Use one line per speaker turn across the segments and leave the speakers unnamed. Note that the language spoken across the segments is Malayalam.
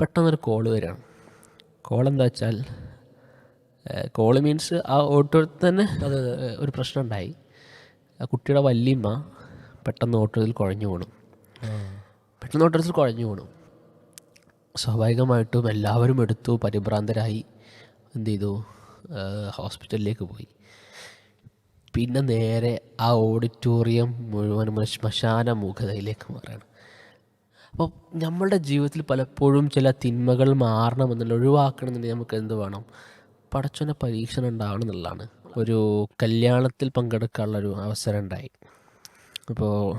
പെട്ടെന്നൊരു കോൾ വരികയാണ് കോൾ എന്താ വെച്ചാൽ കോൾ മീൻസ് ആ ഓട്ടോ തന്നെ അത് ഒരു പ്രശ്നം ഉണ്ടായി. ആ കുട്ടിയുടെ വല്യമ്മ പെട്ടെന്ന് ഓട്ടോയിൽ കുഴഞ്ഞു വീണു. പെട്ടെന്ന് ഓട്ടോത്തിൽ കുഴഞ്ഞു വീണു. സ്വാഭാവികമായിട്ടും എല്ലാവരും എടുത്തു പരിഭ്രാന്തരായി എന്ത് ചെയ്തു? ഹോസ്പിറ്റലിലേക്ക് പോയി. പിന്നെ നേരെ ആ ഓഡിറ്റോറിയം മുഴുവൻ ശ്മശാന മുഖതയിലേക്ക് മാറുകയാണ്. അപ്പോൾ നമ്മളുടെ ജീവിതത്തിൽ പലപ്പോഴും ചില തിന്മകൾ മാറണമെന്നുള്ള ഒഴിവാക്കണമെന്നുണ്ടെങ്കിൽ നമുക്ക് എന്ത് വേണം? പടച്ചോനെ പരീക്ഷണം ഉണ്ടാവണം എന്നുള്ളതാണ്. ഒരു കല്യാണത്തിൽ പങ്കെടുക്കാനുള്ളൊരു അവസരം ഉണ്ടായി. അപ്പോൾ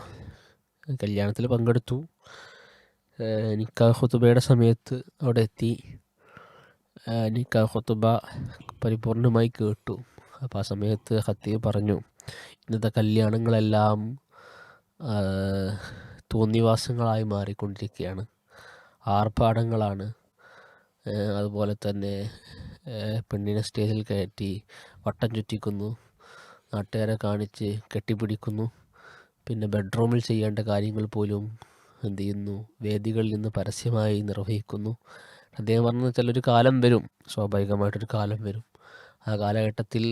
കല്യാണത്തിൽ പങ്കെടുത്തു. ഏഹ് നിക്കാഹ് ഖുത്തുബയുടെ സമയത്ത് അവിടെ എത്തി. ഏഹ് നിക്കാഹ് ഖുത്തുബ പരിപൂർണമായി കേട്ടു. അപ്പോൾ ആ സമയത്ത് ഖത്തീബ് പറഞ്ഞു ഇന്നത്തെ കല്യാണങ്ങളെല്ലാം തോന്നിവാസങ്ങളായി മാറിക്കൊണ്ടിരിക്കുകയാണ്. ആർഭാടങ്ങളാണ്. അതുപോലെ തന്നെ പെണ്ണിനെ സ്റ്റേജിൽ കയറ്റി വട്ടം ചുറ്റിക്കുന്നു. നാട്ടുകാരെ കാണിച്ച് കെട്ടിപ്പിടിക്കുന്നു. പിന്നെ ബെഡ്റൂമിൽ ചെയ്യേണ്ട കാര്യങ്ങൾ പോലും എന്ത് ചെയ്യുന്നു? വേദികളിൽ നിന്ന് പരസ്യമായി നിർവഹിക്കുന്നു. അദ്ദേഹം പറഞ്ഞു വെച്ചാൽ ഒരു കാലം വരും. സ്വാഭാവികമായിട്ടൊരു കാലം വരും. ആ കാലഘട്ടത്തിൽ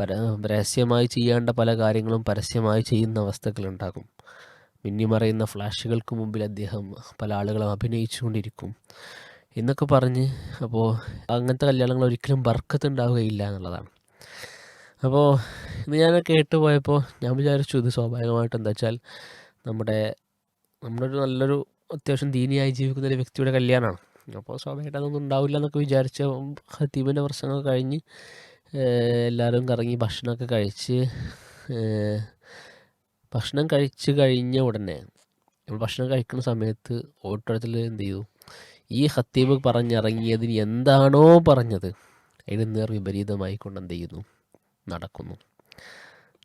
പര രഹസ്യമായി ചെയ്യേണ്ട പല കാര്യങ്ങളും പരസ്യമായി ചെയ്യുന്ന അവസ്ഥകളുണ്ടാകും. മിന്നിമറയുന്ന ഫ്ലാഷുകൾക്ക് മുമ്പിൽ അദ്ദേഹം പല ആളുകളും അഭിനയിച്ചുകൊണ്ടിരിക്കും എന്നൊക്കെ പറഞ്ഞ് അപ്പോൾ അങ്ങനത്തെ കല്യാണങ്ങൾ ഒരിക്കലും ബർക്കത്ത് ഉണ്ടാവുകയില്ല എന്നുള്ളതാണ്. അപ്പോൾ ഇത് ഞാൻ കേട്ട് പോയപ്പോൾ ഞാൻ വിചാരിച്ചു ഇത് സ്വാഭാവികമായിട്ട് എന്താ വെച്ചാൽ നമ്മുടെ നമ്മുടെ ഒരു നല്ലൊരു അത്യാവശ്യം ദീനിയായി ജീവിക്കുന്ന ഒരു വ്യക്തിയുടെ കല്യാണമാണ്. അപ്പോൾ സ്വാഭാവികമായിട്ട് അതൊന്നും ഉണ്ടാവില്ല എന്നൊക്കെ വിചാരിച്ച ഹത്തീബിന്റെ പ്രശ്നങ്ങൾ കഴിഞ്ഞ് എല്ലാവരും കറങ്ങി ഭക്ഷണമൊക്കെ കഴിച്ച് ഭക്ഷണം കഴിച്ച് കഴിഞ്ഞ ഉടനെ നമ്മൾ ഭക്ഷണം കഴിക്കുന്ന സമയത്ത് ഓട്ടോടത്തിൽ എന്ത് ചെയ്തു? ഈ ഹത്തീബ് പറഞ്ഞിറങ്ങിയതിന് എന്താണോ പറഞ്ഞത് അതിന് നേർ വിപരീതമായി കൊണ്ട് എന്ത് ചെയ്യുന്നു? നടക്കുന്നു.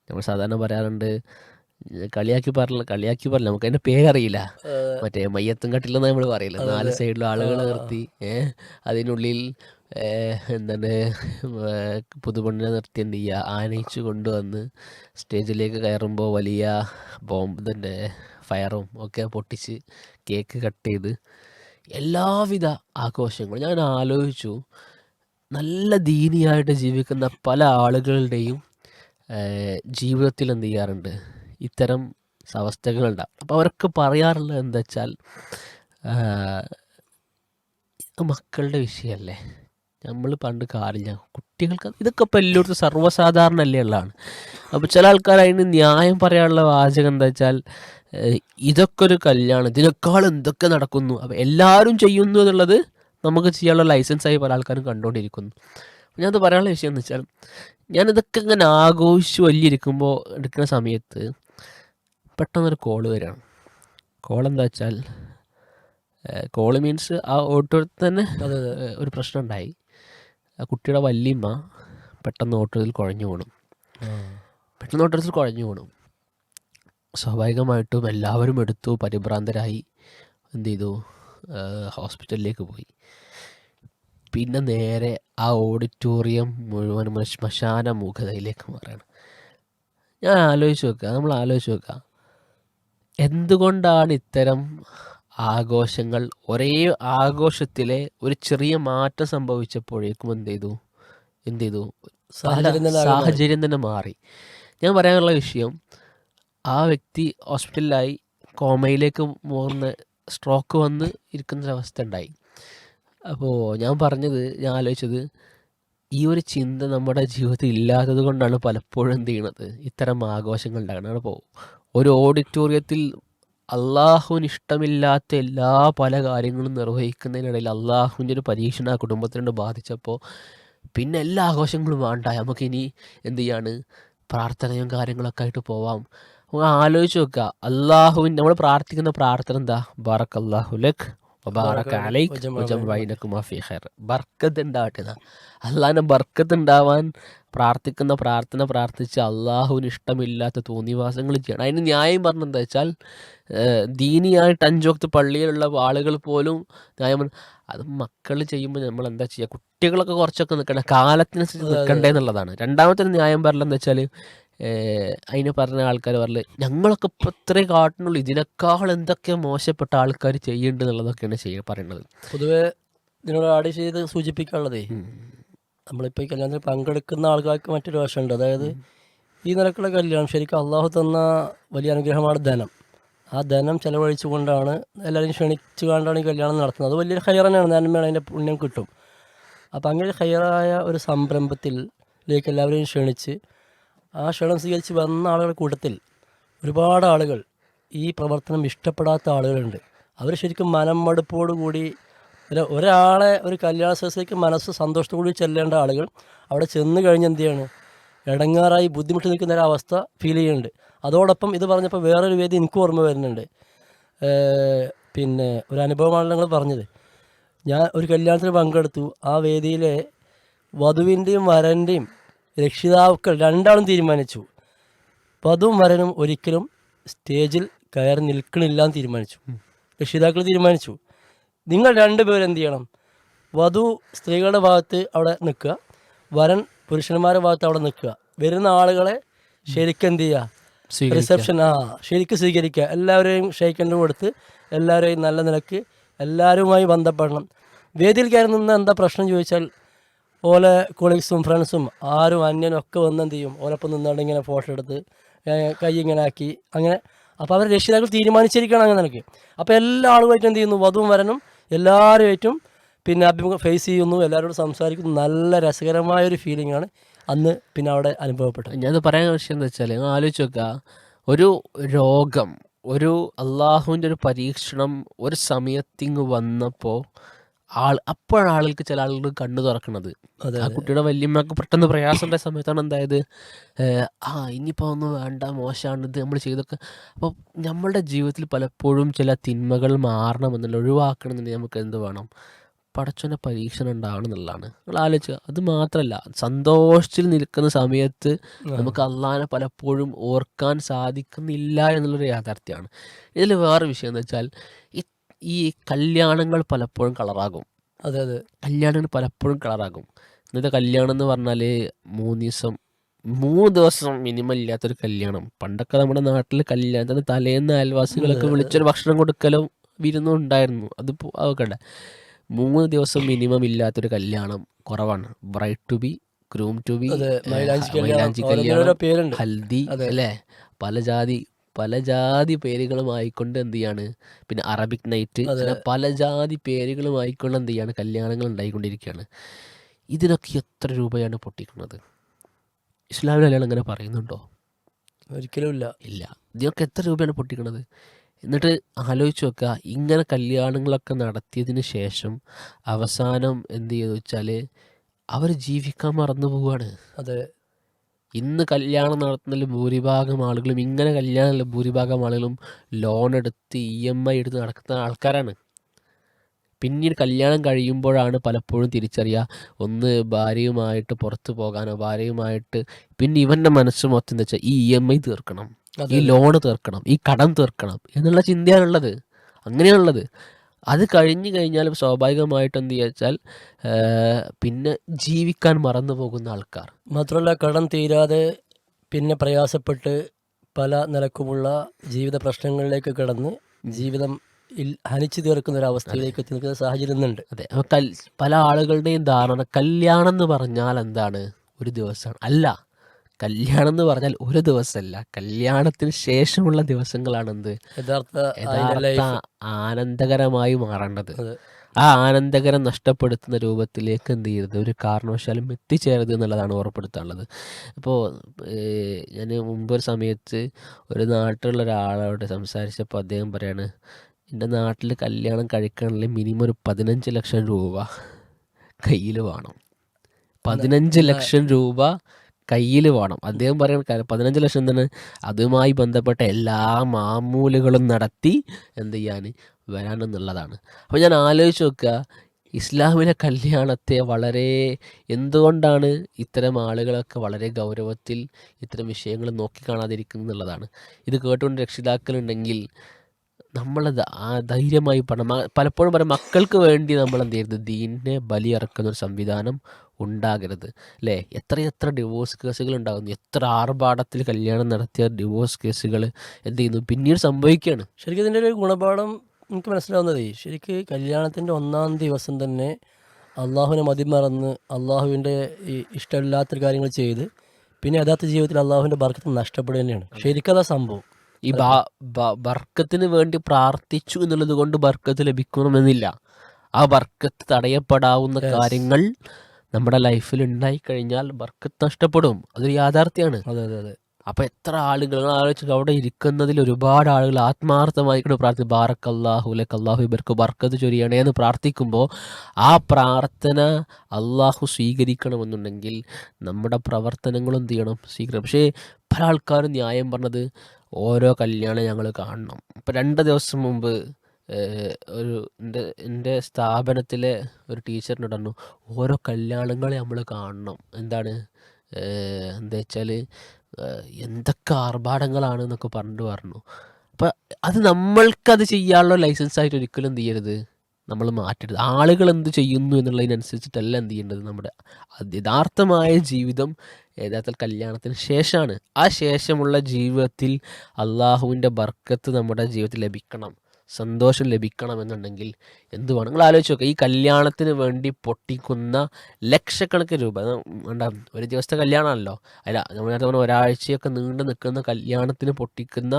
നമ്മൾ സാധാരണ പറയാറുണ്ട് കളിയാക്കി പറയില്ല കളിയാക്കി പറയില്ല നമുക്ക് അതിന്റെ പേരറിയില്ല. മറ്റേ മയ്യത്തും കട്ടില്ലെന്ന് നമ്മൾ പറയില്ല നാല് സൈഡിലും ആളുകൾ നിർത്തി ഏഹ് അതിനുള്ളിൽ എന്താണ് പുതുപണ്ണിനെ നിർത്തി എന്ത് ചെയ്യുക? ആനയിച്ചു കൊണ്ടുവന്ന് സ്റ്റേജിലേക്ക് കയറുമ്പോൾ വലിയ ബോംബ് തന്നെ ഫയറും ഒക്കെ പൊട്ടിച്ച് കേക്ക് കട്ട് ചെയ്ത് എല്ലാവിധ ആഘോഷങ്ങളും. ഞാൻ ആലോചിച്ചു നല്ല ദീനിയായിട്ട് ജീവിക്കുന്ന പല ആളുകളുടെയും ജീവിതത്തിൽ എന്ത് ചെയ്യാറുണ്ട്? ഇത്തരം അവസ്ഥകളുണ്ടാവും. അപ്പോൾ അവരൊക്കെ പറയാറുള്ളത് എന്താ വെച്ചാൽ മക്കളുടെ വിഷയമല്ലേ? നമ്മൾ പണ്ട് കാറില്ല കുട്ടികൾക്ക് ഇതൊക്കെ ഇപ്പം എല്ലായിടത്തും സർവസാധാരണ അല്ലേ ഉള്ളതാണ്. അപ്പോൾ ചില ആൾക്കാർ അതിന് ന്യായം പറയാനുള്ള വാചകം എന്താ വെച്ചാൽ ഇതൊക്കെ ഒരു കല്യാണം ഇതിനേക്കാൾ എന്തൊക്കെ നടക്കുന്നു. അപ്പോൾ എല്ലാവരും ചെയ്യുന്നു എന്നുള്ളത് നമുക്ക് ചെയ്യാനുള്ള ലൈസൻസായി പല ആൾക്കാരും കണ്ടുകൊണ്ടിരിക്കുന്നു. ഞാനത് പറയാനുള്ള വിഷയം എന്ന് വെച്ചാൽ ഞാനിതൊക്കെ ഇങ്ങനെ ആഘോഷിച്ച് വലിയിരിക്കുമ്പോൾ എടുക്കുന്ന സമയത്ത് പെട്ടെന്നൊരു കോൾ വരികയാണ് കോൾ എന്താ വെച്ചാൽ കോൾ മീൻസ് ആ ഓട്ടോ തന്നെ ഒരു പ്രശ്നം ഉണ്ടായി. കുട്ടിയുടെ വല്യമ്മ പെട്ടെന്ന് ഓട്ടോയിൽ കുഴഞ്ഞു വീണു. പെട്ടെന്ന് ഓട്ടോത്തിൽ കുഴഞ്ഞു വീണു. സ്വാഭാവികമായിട്ടും എല്ലാവരും എടുത്തു പരിഭ്രാന്തരായി എന്ത് ചെയ്തു? ഹോസ്പിറ്റലിലേക്ക് പോയി. പിന്നെ നേരെ ആ ഓഡിറ്റോറിയം മുഴുവൻ ശ്മശാന മുഖതയിലേക്ക് മാറുകയാണ് ഞാൻ ആലോചിച്ച് നോക്കുക നമ്മൾ ആലോചിച്ച് നോക്കുക എന്തുകൊണ്ടാണ് ഇത്തരം ആഘോഷങ്ങൾ ഒരേ ആഘോഷത്തിലെ ഒരു ചെറിയ മാറ്റം സംഭവിച്ചപ്പോഴേക്കും എന്ത് ചെയ്തു? എന്ത് ചെയ്തു?
സാഹചര്യം തന്നെ മാറി.
ഞാൻ പറയാനുള്ള വിഷയം ആ വ്യക്തി ഹോസ്പിറ്റലിലായി കോമയിലേക്ക് പോകുന്ന സ്ട്രോക്ക് വന്ന് ഇരിക്കുന്ന ഇരിക്കുന്നൊരവസ്ഥ ഉണ്ടായി. അപ്പോൾ ഞാൻ പറഞ്ഞത് ഞാൻ ആലോചിച്ചത് ഈ ഒരു ചിന്ത നമ്മുടെ ജീവിതത്തിൽ ഇല്ലാത്തത് കൊണ്ടാണ് പലപ്പോഴും എന്ത് ചെയ്യണത്? ഇത്തരം ആഘോഷങ്ങൾ ഉണ്ടാകുന്നത് അപ്പോൾ ഒരു ഓഡിറ്റോറിയത്തിൽ അള്ളാഹുവിന് ഇഷ്ടമില്ലാത്ത എല്ലാ പല കാര്യങ്ങളും നിർവഹിക്കുന്നതിനിടയിൽ അള്ളാഹുവിന്റെ ഒരു പരീക്ഷണ ആ കുടുംബത്തിനോട് ബാധിച്ചപ്പോൾ പിന്നെ എല്ലാ ആഘോഷങ്ങളും വേണ്ട. നമുക്കിനി എന്ത് ചെയ്യാണ്? പ്രാർത്ഥനയും കാര്യങ്ങളൊക്കെ ആയിട്ട് പോവാം. ആലോചിച്ച് നോക്കുക. അള്ളാഹുവിൻ നമ്മൾ പ്രാർത്ഥിക്കുന്ന പ്രാർത്ഥന എന്താ? ബാറക് അള്ളാഹു ലക് വബാറക് അലൈക്. വജംബൈനക്കുമാ ഫീ ഖൈർ. ബർക്കത്ത് ഉണ്ടാവട്ടെ അള്ളാഹിനെ ബർക്കത്ത് ഉണ്ടാവാൻ പ്രാർത്ഥിക്കുന്ന പ്രാർത്ഥന പ്രാർത്ഥിച്ച് അള്ളാഹുവിന് ഇഷ്ടമില്ലാത്ത തോന്നിവാസങ്ങൾ ചെയ്യണം. അതിന് ന്യായം പറഞ്ഞ എന്താ വെച്ചാൽ ദീനിയായിട്ട് അഞ്ചോക്ത് പള്ളിയിലുള്ള ആളുകൾ പോലും ന്യായം പറഞ്ഞ അത് മക്കൾ ചെയ്യുമ്പോൾ നമ്മൾ എന്താ ചെയ്യുക കുട്ടികളൊക്കെ കുറച്ചൊക്കെ നിൽക്കണം കാലത്തിനനുസരിച്ച് നിൽക്കണ്ടേ എന്നുള്ളതാണ്. രണ്ടാമത്തെ ന്യായം എന്താ വെച്ചാൽ അതിന് പറഞ്ഞ ആൾക്കാർ പറഞ്ഞു ഞങ്ങളൊക്കെ ഇപ്പോൾ ഇത്രേ കാട്ടിനുള്ളൂ ഇതിനേക്കാൾ എന്തൊക്കെ മോശപ്പെട്ട ആൾക്കാർ ചെയ്യുന്നുണ്ട് എന്നുള്ളതൊക്കെയാണ് ചെയ്യ പറയുന്നത്
പൊതുവേ ഇതിനോട് ആഡ് ചെയ്ത് സൂചിപ്പിക്കാനുള്ളതേ നമ്മളിപ്പോൾ ഈ കല്യാണത്തിൽ പങ്കെടുക്കുന്ന ആൾക്കാർക്ക് മറ്റൊരു വശമുണ്ട്. അതായത് ഈ നിലക്കുള്ള കല്യാണം ശരിക്കും അള്ളാഹു തന്ന വലിയ അനുഗ്രഹമാണ് ധനം. ആ ധനം ചെലവഴിച്ചുകൊണ്ടാണ് എല്ലാവരും ക്ഷണിച്ചു കൊണ്ടാണ് ഈ കല്യാണം നടത്തുന്നത്. അത് വലിയൊരു ഹയർ തന്നെയാണ്. നന്മയാണ് അതിന്റെ പുണ്യം കിട്ടും. അപ്പോൾ അങ്ങനെ ഹയറായ ഒരു സംരംഭത്തിലേക്ക് എല്ലാവരെയും ക്ഷണിച്ച് ആ ക്ഷണം സ്വീകരിച്ച് വന്ന ആളുകളുടെ കൂട്ടത്തിൽ ഒരുപാട് ആളുകൾ ഈ പ്രവർത്തനം ഇഷ്ടപ്പെടാത്ത ആളുകളുണ്ട്. അവർ ശരിക്കും മനം ഒരു- ഒരാളെ ഒരു കല്യാണ സദസ്സിലേക്ക് മനസ്സ് സന്തോഷത്തോടുകൂടി ചെല്ലേണ്ട ആളുകൾ അവിടെ ചെന്ന് കഴിഞ്ഞ് എന്ത് ചെയ്യാണ്? ഇടങ്ങാറായി ബുദ്ധിമുട്ട് നിൽക്കുന്ന ഒരു അവസ്ഥ ഫീൽ ചെയ്യുന്നുണ്ട്. അതോടൊപ്പം ഇത് പറഞ്ഞപ്പോൾ വേറൊരു വേദി എനിക്ക് ഓർമ്മ വരുന്നുണ്ട്. പിന്നെ ഒരു അനുഭവമാണ് ഞങ്ങൾ പറഞ്ഞത്. ഞാൻ ഒരു കല്യാണത്തിന് പങ്കെടുത്തു. ആ വേദിയിലെ വധുവിന്റെയും വരന്റെയും രക്ഷിതാക്കൾ രണ്ടാളും തീരുമാനിച്ചു. വധുവും വരനും ഒരിക്കലും സ്റ്റേജിൽ കയറി നിൽക്കണില്ല എന്ന് തീരുമാനിച്ചു. രക്ഷിതാക്കൾ തീരുമാനിച്ചു. നിങ്ങൾ രണ്ടുപേരും എന്ത് ചെയ്യണം? വധു സ്ത്രീകളുടെ ഭാഗത്ത് അവിടെ നിൽക്കുക. വരൻ പുരുഷന്മാരുടെ ഭാഗത്ത് അവിടെ നിൽക്കുക. വരുന്ന ആളുകളെ ശരിക്കും എന്ത് ചെയ്യുക. റിസപ്ഷൻ ആ ശരിക്കും സ്വീകരിക്കുക. എല്ലാവരെയും ഷെയ്ക്കന്റെ കൊടുത്ത് എല്ലാവരെയും നല്ല നിലയ്ക്ക് എല്ലാവരുമായി ബന്ധപ്പെടണം. വേദിയിൽ കയറി നിന്ന് എന്താ പ്രശ്നം ചോദിച്ചാൽ ഓലെ കൊളീഗ്സും ഫ്രണ്ട്സും ആരും അന്യനും ഒക്കെ വന്ന് എന്ത് ചെയ്യും? ഓലൊപ്പം നിന്നുകൊണ്ട് ഇങ്ങനെ ഫോട്ടോ എടുത്ത് കൈ ഇങ്ങനെ ആക്കി അങ്ങനെ. അപ്പോൾ അവർ രക്ഷിതാക്കൾ തീരുമാനിച്ചിരിക്കണം അങ്ങനെ നിനക്ക് അപ്പോൾ എല്ലാ ആളുമായിട്ടും എന്ത് ചെയ്യുന്നു? വധുവും വരനും എല്ലാവരുമായിട്ടും പിന്നെ അഭിമുഖം ഫേസ് ചെയ്യുന്നു എല്ലാവരോടും സംസാരിക്കുന്നു. നല്ല രസകരമായ ഒരു ഫീലിംഗ് ആണ് അന്ന് പിന്നെ അവിടെ അനുഭവപ്പെട്ടത്.
ഞാനത് പറയാൻ വിഷയം എന്താ വെച്ചാൽ ആലോചിച്ച് നോക്കുക ഒരു രോഗം ഒരു അള്ളാഹുവിന്റെ ഒരു പരീക്ഷണം ഒരു സമയത്തിങ് വന്നപ്പോൾ ആൾ അപ്പോഴാണ് ആളുകൾക്ക് ചില ആളുകൾ കണ്ണു തുറക്കണത്.
അതെ
ആ കുട്ടിയുടെ വല്യമ്മക്ക് പെട്ടെന്ന് പ്രയാസമുള്ള സമയത്താണ് എന്തായത്? ആ ഇനിയിപ്പോൾ ഒന്നും വേണ്ട മോശമാണ് ഇത് നമ്മൾ ചെയ്തൊക്കെ. അപ്പോൾ നമ്മളുടെ ജീവിതത്തിൽ പലപ്പോഴും ചില തിന്മകൾ മാറണമെന്നുള്ള ഒഴിവാക്കണമെന്നുണ്ടെങ്കിൽ നമുക്ക് എന്ത് വേണം? പടച്ചോന്റെ പരീക്ഷണം ഉണ്ടാവണം എന്നുള്ളതാണ്. നിങ്ങൾ ആലോചിക്കുക. അത് മാത്രമല്ല സന്തോഷത്തിൽ നിൽക്കുന്ന സമയത്ത് നമുക്ക് അള്ളാഹിനെ പലപ്പോഴും ഓർക്കാൻ സാധിക്കുന്നില്ല എന്നുള്ളൊരു യാഥാർത്ഥ്യമാണ്. ഇതിൽ വേറെ വിഷയം എന്ന് വെച്ചാൽ ഈ- കല്യാണങ്ങൾ പലപ്പോഴും കളറാകും.
അതെ അതെ.
കല്യാണങ്ങൾ പലപ്പോഴും കളറാകും. ഇന്നത്തെ കല്യാണം എന്ന് പറഞ്ഞാൽ മൂന്ന് ദിവസം മൂന്ന് ദിവസം മിനിമം ഇല്ലാത്തൊരു കല്യാണം. പണ്ടൊക്കെ നമ്മുടെ നാട്ടിൽ കല്യാണത്തിന് തലേന്ന് അയൽവാസികളൊക്കെ വിളിച്ചൊരു ഭക്ഷണം കൊടുക്കലും വിരുന്നും ഉണ്ടായിരുന്നു. അത് അതൊക്കെ മൂന്ന് ദിവസം മിനിമം ഇല്ലാത്തൊരു കല്യാണം കുറവാണ്. Bride to be groom to be
മൈലാഞ്ചി കല്യാണം.
ഹൽദി അല്ലേ? പല ജാതി പല ജാതി പേരുകളുമായിക്കൊണ്ട് എന്ത് ചെയ്യാണ്? പിന്നെ അറബിക് നൈറ്റ്. അങ്ങനെ പല ജാതി പേരുകളുമായിക്കൊണ്ട് എന്ത് ചെയ്യാണ്? കല്യാണങ്ങൾ ഉണ്ടായിക്കൊണ്ടിരിക്കുകയാണ് ഇതിനൊക്കെ എത്ര രൂപയാണ് പൊട്ടിക്കുന്നത്? ഇസ്ലാമിൽ കല്യാണം അങ്ങനെ പറയുന്നുണ്ടോ?
ഒരിക്കലും ഇല്ല.
ഇല്ല. ഇതിനൊക്കെ എത്ര രൂപയാണ് പൊട്ടിക്കുന്നത്? എന്നിട്ട് ആലോചിച്ച് നോക്കുക. ഇങ്ങനെ കല്യാണങ്ങളൊക്കെ നടത്തിയതിന് ശേഷം അവസാനം എന്ത് ചെയ്യുന്നു വെച്ചാൽ അവർ ജീവിക്കാൻ മറന്നു പോവുകയാണ്
അതെ.
ഇന്ന് കല്യാണം നടത്തുന്നതിൽ ഭൂരിഭാഗം ആളുകളും ഇങ്ങനെ കല്യാണമല്ല ഭൂരിഭാഗം ആളുകളും ലോൺ എടുത്ത് ഇ എം ഐ എടുത്ത് നടക്കുന്ന ആൾക്കാരാണ്. പിന്നീട് കല്യാണം കഴിയുമ്പോഴാണ് പലപ്പോഴും തിരിച്ചറിയുക ഒന്ന് ഭാര്യയുമായിട്ട് പുറത്തു പോകാനോ ഭാര്യയുമായിട്ട് പിന്നെ ഇവന്റെ മനസ്സ് മൊത്തം എന്താ വെച്ചാൽ ഈ ഇ എം ഐ തീർക്കണം ഈ ലോൺ തീർക്കണം ഈ കടം തീർക്കണം എന്നുള്ള ചിന്തയാണുള്ളത്. അങ്ങനെയാണുള്ളത്. അത് കഴിഞ്ഞു കഴിഞ്ഞാൽ സ്വാഭാവികമായിട്ട് എന്ത് വെച്ചാൽ പിന്നെ ജീവിക്കാൻ മറന്നു പോകുന്ന ആൾക്കാർ.
മാത്രമല്ല കടം തീരാതെ പിന്നെ പ്രയാസപ്പെട്ട് പല നിലക്കുമുള്ള ജീവിത പ്രശ്നങ്ങളിലേക്ക് കടന്ന് ജീവിതം ഹനിച്ചു തീർക്കുന്ന ഒരു അവസ്ഥയിലേക്ക് എത്തി നിൽക്കുന്ന സാഹചര്യം ഉണ്ട്
അതെ. പല ആളുകളുടെയും ധാരണ കല്യാണം എന്ന് പറഞ്ഞാൽ എന്താണ്? ഒരു ദിവസമാണ്. അല്ല. കല്യാണം എന്ന് പറഞ്ഞാൽ ഒരു ദിവസമല്ല കല്യാണത്തിന് ശേഷമുള്ള ദിവസങ്ങളാണ് എന്ത്
യഥാർത്ഥ
യഥാർത്ഥ ആനന്ദകരമായി മാറേണ്ടത്. ആ ആനന്ദകരം നഷ്ടപ്പെടുത്തുന്ന രൂപത്തിലേക്ക് എന്ത് ചെയ്യരുത്? ഒരു കാരണവശാലും എത്തിച്ചേരരുത് എന്നുള്ളതാണ് ഓർപ്പെടുത്താനുള്ളത് അപ്പോൾ ഞാൻ മുമ്പൊരു സമയത്ത് ഒരു നാട്ടിലുള്ള ഒരാളോട് സംസാരിച്ചപ്പോൾ അദ്ദേഹം പറയാണ് എന്റെ നാട്ടിൽ കല്യാണം കഴിക്കണമെങ്കിൽ മിനിമം ഒരു പതിനഞ്ച് ലക്ഷം രൂപ കയ്യിൽ വേണം. പതിനഞ്ച് ലക്ഷം രൂപ കയ്യിൽ വേണം. അദ്ദേഹം പറയുന്ന പതിനഞ്ച് ലക്ഷം തന്നെ അതുമായി ബന്ധപ്പെട്ട എല്ലാ മാമൂലുകളും നടത്തി എന്ത് ചെയ്യാൻ വരാനെന്നുള്ളതാണ്. അപ്പോൾ ഞാൻ ആലോചിച്ച് നോക്കുക ഇസ്ലാമിലെ കല്യാണത്തെ വളരെ എന്തുകൊണ്ടാണ് ഇത്തരം ആളുകളൊക്കെ വളരെ ഗൗരവത്തിൽ ഇത്തരം വിഷയങ്ങൾ നോക്കിക്കാണാതിരിക്കുന്നത് എന്നുള്ളതാണ്. ഇത് കേട്ടുകൊണ്ട് രക്ഷിതാക്കളുണ്ടെങ്കിൽ നമ്മളത് ആ ധൈര്യമായി പണം പലപ്പോഴും പറയും മക്കൾക്ക് വേണ്ടി നമ്മൾ എന്ത് ചെയ്യരുത്? ദീനിനെ ബലിയിറക്കുന്ന ഒരു സംവിധാനം ഉണ്ടാകരുത് അല്ലേ? എത്രയെത്ര എത്ര ഡിവോഴ്സ് കേസുകൾ ഉണ്ടാകുന്നു. എത്ര ആർഭാടത്തിൽ കല്യാണം നടത്തിയ ഡിവോഴ്സ് കേസുകൾ എന്ത് ചെയ്യുന്നു? പിന്നീട് സംഭവിക്കുകയാണ്.
ശരിക്കും ഇതിന്റെ ഒരു ഗുണപാഠം എനിക്ക് മനസ്സിലാവുന്നതേ ശരിക്ക് കല്യാണത്തിന്റെ ഒന്നാം ദിവസം തന്നെ അള്ളാഹുവിനെ മതിമറന്ന് അള്ളാഹുവിന്റെ ഈ ഇഷ്ടമില്ലാത്തൊരു കാര്യങ്ങൾ ചെയ്ത് പിന്നെ യഥാർത്ഥ ജീവിതത്തിൽ അള്ളാഹുവിന്റെ ബർക്കത്ത് നഷ്ടപ്പെടുക തന്നെയാണ്. ശരിക്കതാ സംഭവം.
ഈ ബാ ബർക്കത്തിന് വേണ്ടി പ്രാർത്ഥിച്ചു എന്നുള്ളത് കൊണ്ട് ബർക്കത്ത് ലഭിക്കണമെന്നില്ല. ആ ബർക്കത്ത് തടയപ്പെടാവുന്ന കാര്യങ്ങൾ നമ്മുടെ ലൈഫിൽ ഉണ്ടായി കഴിഞ്ഞാൽ ബർക്കത്ത് നഷ്ടപ്പെടും. അതൊരു യാഥാർത്ഥ്യമാണ്
അതെ അതെ അതെ.
അപ്പൊ എത്ര ആളുകൾ ആലോചിച്ചു അവിടെ ഇരിക്കുന്നതിൽ ഒരുപാട് ആളുകൾ ആത്മാർത്ഥമായിക്കൊണ്ട് പ്രാർത്ഥിക്കും. ബാറക്ക് അള്ളാഹു ലക്ക് അള്ളാഹു ഇവർക്ക് ബർക്കത്ത് ചൊരിയണേ എന്ന് പ്രാർത്ഥിക്കുമ്പോൾ ആ പ്രാർത്ഥന അള്ളാഹു സ്വീകരിക്കണമെന്നുണ്ടെങ്കിൽ നമ്മുടെ പ്രവർത്തനങ്ങളും എന്ത് ചെയ്യണം? സ്വീകരിക്കണം പക്ഷേ പല ആൾക്കാരും ന്യായം പറഞ്ഞത് ഓരോ കല്യാണം ഞങ്ങൾ കാണണം. ഇപ്പം രണ്ട് ദിവസം മുമ്പ് ഒരു എന്റെ എന്റെ സ്ഥാപനത്തിലെ ഒരു ടീച്ചറിനോട് പറഞ്ഞു ഓരോ കല്യാണങ്ങളെ നമ്മൾ കാണണം. എന്താണ്? എന്താ വെച്ചാൽ എന്തൊക്കെ ആർഭാടങ്ങളാണ് എന്നൊക്കെ പറഞ്ഞിട്ട് പറഞ്ഞു. അപ്പം അത് നമ്മൾക്കത് ചെയ്യാനുള്ള ലൈസൻസ് ആയിട്ട് ഒരിക്കലും എന്ത് ചെയ്യരുത്. നമ്മൾ മാറ്റരുത്. ആളുകൾ എന്ത് ചെയ്യുന്നു എന്നുള്ളതിനനുസരിച്ചിട്ടല്ല എന്ത് ചെയ്യേണ്ടത് നമ്മുടെ യഥാർത്ഥമായ ജീവിതം യഥാർത്ഥ കല്യാണത്തിന് ശേഷമാണ്. ആ ശേഷമുള്ള ജീവിതത്തിൽ അള്ളാഹുവിന്റെ ബർക്കത്ത് നമ്മുടെ ജീവിതത്തിൽ ലഭിക്കണം. സന്തോഷം ലഭിക്കണമെന്നുണ്ടെങ്കിൽ എന്ത് വേണം? നിങ്ങൾ ആലോചിച്ച് നോക്കുക ഈ കല്യാണത്തിന് വേണ്ടി പൊട്ടിക്കുന്ന ലക്ഷക്കണക്കിന് രൂപ. വേണ്ട ഒരു ദിവസത്തെ കല്യാണമല്ലോ അല്ല നമ്മൾ നേരത്തെ പറഞ്ഞ ഒരാഴ്ചയൊക്കെ നീണ്ടു നിൽക്കുന്ന കല്യാണത്തിന് പൊട്ടിക്കുന്ന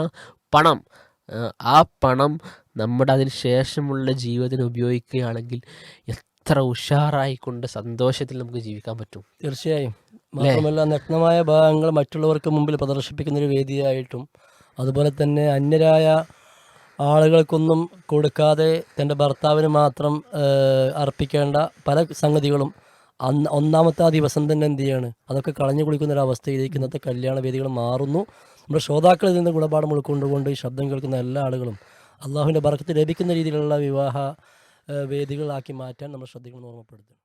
പണം ആ, ആ പണം നമ്മുടെ അതിന് ശേഷമുള്ള ജീവിതത്തിന് ഉപയോഗിക്കുകയാണെങ്കിൽ എത്ര ഉഷാറായിക്കൊണ്ട് സന്തോഷത്തിൽ നമുക്ക് ജീവിക്കാൻ പറ്റും.
തീർച്ചയായും. മാത്രമല്ല നഗ്നമായ ഭാഗങ്ങൾ മറ്റുള്ളവർക്ക് മുമ്പിൽ പ്രദർശിപ്പിക്കുന്ന ഒരു വേദിയായിട്ടും അതുപോലെ തന്നെ അന്യരായ ആളുകൾക്കൊന്നും കൊടുക്കാതെ തന്റെ ഭർത്താവിന് മാത്രം അർപ്പിക്കേണ്ട പല സംഗതികളും അന്ന് ഒന്നാമത്തെ ആ ദിവസം തന്നെ എന്ത് ചെയ്യാണ്? അതൊക്കെ കളഞ്ഞു കുളിക്കുന്ന ഒരു അവസ്ഥയിലേക്ക് ഇന്നത്തെ കല്യാണ വേദികൾ മാറുന്നു. നമ്മുടെ ശ്രോതാക്കളിൽ നിന്ന് ഗുണപാഠം ഉൾക്കൊണ്ടുകൊണ്ട് ഈ ശബ്ദം കേൾക്കുന്ന എല്ലാ ആളുകളും അള്ളാഹുവിന്റെ ബർക്കത്ത് ലഭിക്കുന്ന രീതിയിലുള്ള വിവാഹ വേദികളാക്കി മാറ്റാൻ നമ്മൾ ശ്രദ്ധിക്കണം ഓർമ്മപ്പെടുത്തും